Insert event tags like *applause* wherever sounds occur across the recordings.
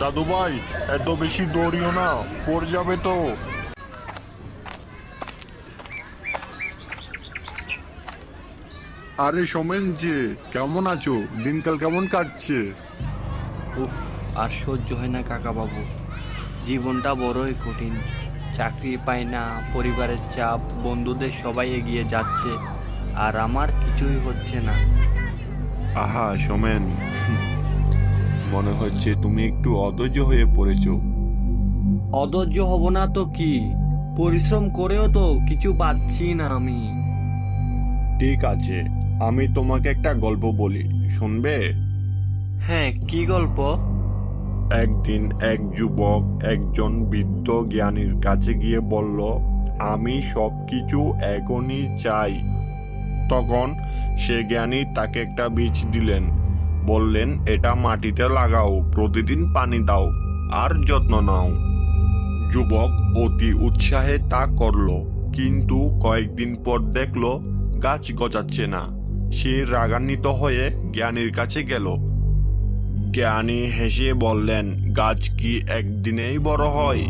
দাদু ভাই এত বেশি দৌড়িও না পড়ে যাবে তো। আরে সোমেন যে কেমন আছো? দিনকাল কেমন কাটছে? উফ আর সহ্য হয় না কাকা বাবু জীবনটা বড়ই কঠিন। চাকরি পাই না পরিবারের চাপ বন্ধুদের সবাই এগিয়ে যাচ্ছে আর আমার কিছুই হচ্ছে না। আহা সোমেন। মনে হচ্ছে তুমি একটু অধৈর্য হয়ে পড়েছো। অধৈর্য হব না তো কি? পরিশ্রম করেও তো কিছু পাচ্ছি না আমি। ঠিক আছে আমি তোমাকে একটা গল্প বলি শুনবে? হ্যাঁ কি গল্প? একদিন এক যুবক একজন বৃদ্ধ জ্ঞানীর কাছে গিয়ে বলল আমি সব কিছু এখনই চাই। তখন সে জ্ঞানী তাকে একটা বীজ দিলেন। বললেন, এটা মাটিতে লাগাও, প্রতিদিন পানি দাও আর যত্ন নাও। যুবক অতি উৎসাহে তা করল, কিন্তু কয়েকদিন পর দেখল গাছ গজাচ্ছে না। সে রাগান্বিত হয়ে জ্ঞানীর কাছে গেল। জ্ঞানী হেসে বললেন, গাছ কি একদিনেই বড় হয়?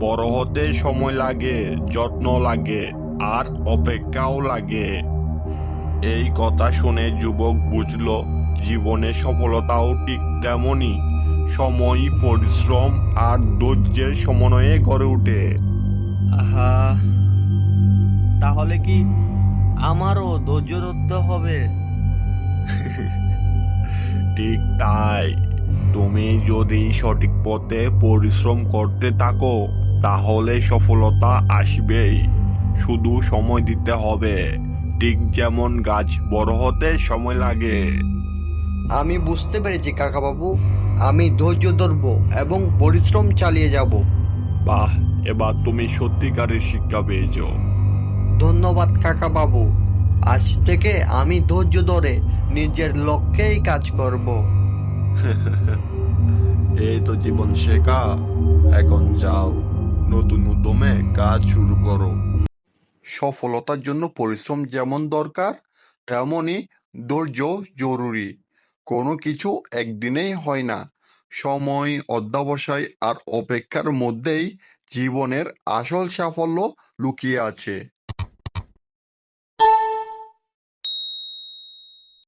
বড় হতে সময় লাগে, যত্ন লাগে আর অপেক্ষাও লাগে। এই কথা শুনে যুবক বুঝল জীবনে সফলতাও ঠিক তেমনই। সময় পরিশ্রম আর ধৈর্যের সমন্বয়ে গড়ে ওঠে। আহা তাহলে কি আমারও ধৈর্য ধরতে হবে? *laughs* ঠিক তাই। তুমি যদি সঠিক পথে পরিশ্রম করতে থাকো তাহলে সফলতা আসবেই। শুধু সময় দিতে হবে। ঠিক যেমন গাছ বড় হতে সময় লাগে। আমি বুঝতে পেরেছি কাকাবাবু। আমি ধৈর্য ধরব এবং পরিশ্রম চালিয়ে যাব। বাহ এবার তুমি সত্যিকারের শিক্ষা পেয়েছ। ধন্যবাদ কাকাবাবু। আজ থেকে আমি ধৈর্য ধরে নিজের লক্ষ্যেই কাজ করব। *laughs* এই তো জীবন শেখা। এখন যাও নতুন উদ্যমে কাজ শুরু করো। সফলতার জন্য পরিশ্রম যেমন দরকার তেমনই ধৈর্য জরুরি। কোনো কিছু একদিনেই হয় না। সময়, অধ্যাবসায় আর অপেক্ষার মধ্যেই জীবনের আসল সাফল্য লুকিয়ে আছে।